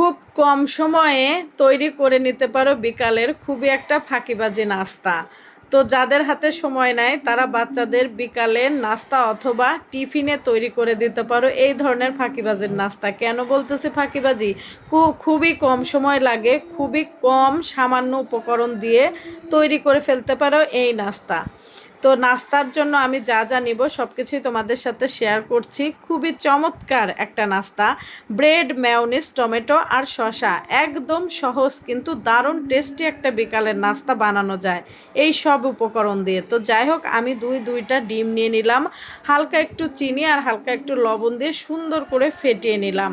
খুব কম সময়ে তৈরি করে নিতে পারো বিকালের। খুবই একটা ফাঁকিবাজি নাস্তা। তো যাদের হাতে সময় নাই, তারা বাচ্চাদের বিকালে নাস্তা অথবা টিফিনে তৈরি করে দিতে পারো এই ধরনের ফাঁকিবাজির নাস্তা। কেন বলতেছি ফাঁকিবাজি? খুবই কম সময় লাগে, খুবই কম সামান্য উপকরণ দিয়ে তৈরি করে ফেলতে পারো এই নাস্তা। তো নাস্তার জন্য আমি যা যা নিব সব কিছুই তোমাদের সাথে শেয়ার করছি। খুবই চমৎকার একটা নাস্তা। ব্রেড ম্যাওনিস টমেটো আর শশা একদম সহজ কিন্তু দারুণ টেস্টি একটা বিকালের নাস্তা বানানো যায় এই সব উপকরণ দিয়ে। তো যাই হোক, আমি দুই দুইটা ডিম নিয়ে নিলাম। হালকা একটু চিনি আর হালকা একটু লবণ দিয়ে সুন্দর করে ফেটিয়ে নিলাম।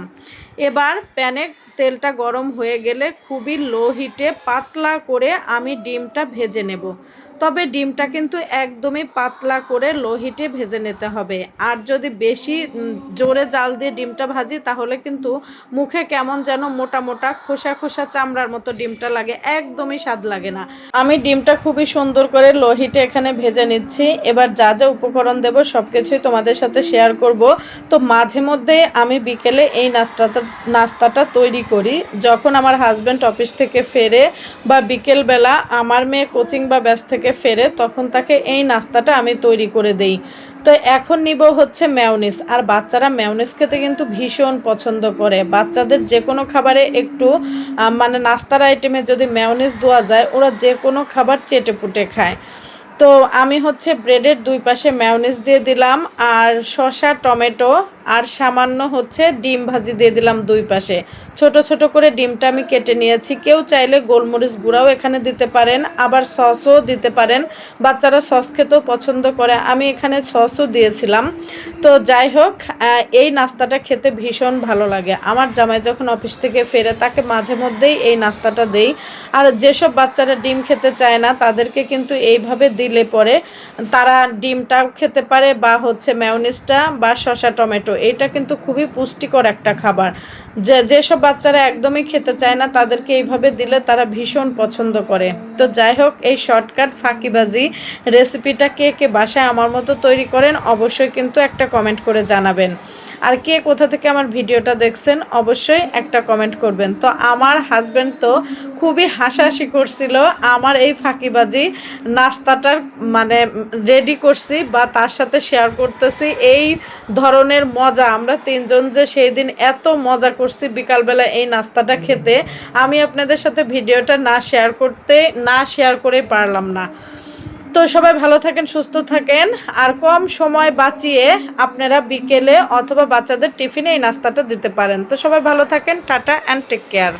এবার প্যানে তেলটা গরম হয়ে গেলে খুবই লো হিটে পাতলা করে আমি ডিমটা ভেজে নেব। তবে ডিমটা কিন্তু একদমই পাতলা করে লো হিটে ভেজে নিতে হবে। আর যদি বেশি জোরে জাল দিয়ে ডিমটা ভাজি, তাহলে কিন্তু মুখে কেমন যেন মোটা মোটা খোসা খোসা চামড়ার মতো ডিমটা লাগে, একদমই স্বাদ লাগে না। আমি ডিমটা খুবই সুন্দর করে লো হিটে এখানে ভেজে নিচ্ছি। এবার যা যা উপকরণ দেব সব কিছুই তোমাদের সাথে শেয়ার করব। তো মাঝে মধ্যে আমি বিকেলে এই নাস্তাটা নাস্তাটা তৈরি করি। যখন আমার হাজব্যান্ড অফিস থেকে ফেরে বা বিকেলবেলা আমার মেয়ে কোচিং বা ব্যাস থেকে ফেরে, তখন তাকে এই নাস্তাটা আমি তৈরি করে দেই। তো এখন নিব হচ্ছে ম্যাওনিস আর বাচ্চারা ম্যাওনিস খেতে কিন্তু ভীষণ পছন্দ করে। বাচ্চাদের যে কোনো খাবারে একটু মানে নাস্তার আইটেমে যদি ম্যাওনিস দেওয়া যায়, ওরা যে কোনো খাবার চেটে পুটে খায়। তো আমি হচ্ছে ব্রেডের দুই পাশে ম্যাওনিজ দিয়ে দিলাম, আর শসা, টমেটো, আর সামান্য হচ্ছে ডিম ভাজি দিয়ে দিলাম দুই পাশে। ছোট ছোট করে ডিমটা আমি কেটে নিয়েছি। কেউ চাইলে গোলমরিচ গুঁড়াও এখানে দিতে পারেন, আবার সসও দিতে পারেন। বাচ্চারা সস খেতেও পছন্দ করে। আমি এখানে সসও দিয়েছিলাম। তো যাই হোক এই নাস্তাটা খেতে ভীষণ ভালো লাগে। আমার জামাই যখন অফিস থেকে ফেরে, তাকে মাঝে মধ্যেই এই নাস্তাটা দেই। আর যেসব বাচ্চারা ডিম খেতে চায় না, তাদেরকে কিন্তু এইভাবে দিলে পরে তারা ডিমটাও খেতে পারে বা হচ্ছে ম্যাওনিসটা বা শসা, টমেটো, এটা কিন্তু খুবই পুষ্টিকর একটা খাবার। যে, যেসব বাচ্চারা একদমই খেতে চায় না, তাদেরকে এইভাবে দিলে তারা ভীষণ পছন্দ করে। তো যাই হোক, এই শর্টকাট ফাঁকিবাজি রেসিপিটা কে কে বাসায় আমার মতো তৈরি করেন, অবশ্যই কিন্তু একটা কমেন্ট করে জানাবেন। আর কে কোথা থেকে আমার ভিডিওটা দেখছেন, অবশ্যই একটা কমেন্ট করবেন। তো আমার হাজব্যান্ড তো খুবই হাসাহাসি করছিল, আমার এই ফাঁকিবাজি নাস্তাটার মানে রেডি করছি বা তার সাথে শেয়ার করতেছি, এই ধরনের মজা। আমরা তিনজন যে সেই দিন এত মজা করছি বিকালবেলা এই নাস্তাটা খেতে, আমি আপনাদের সাথে ভিডিওটা না শেয়ার করতে, না শেয়ার করে পারলাম না। তো সবাই ভালো থাকেন, সুস্থ থাকেন। আর কম সময় বাঁচিয়ে আপনারা বিকেলে অথবা বাচ্চাদের টিফিনে এই নাস্তাটা দিতে পারেন। তো সবাই ভালো থাকেন, টাটা অ্যান্ড টেক কেয়ার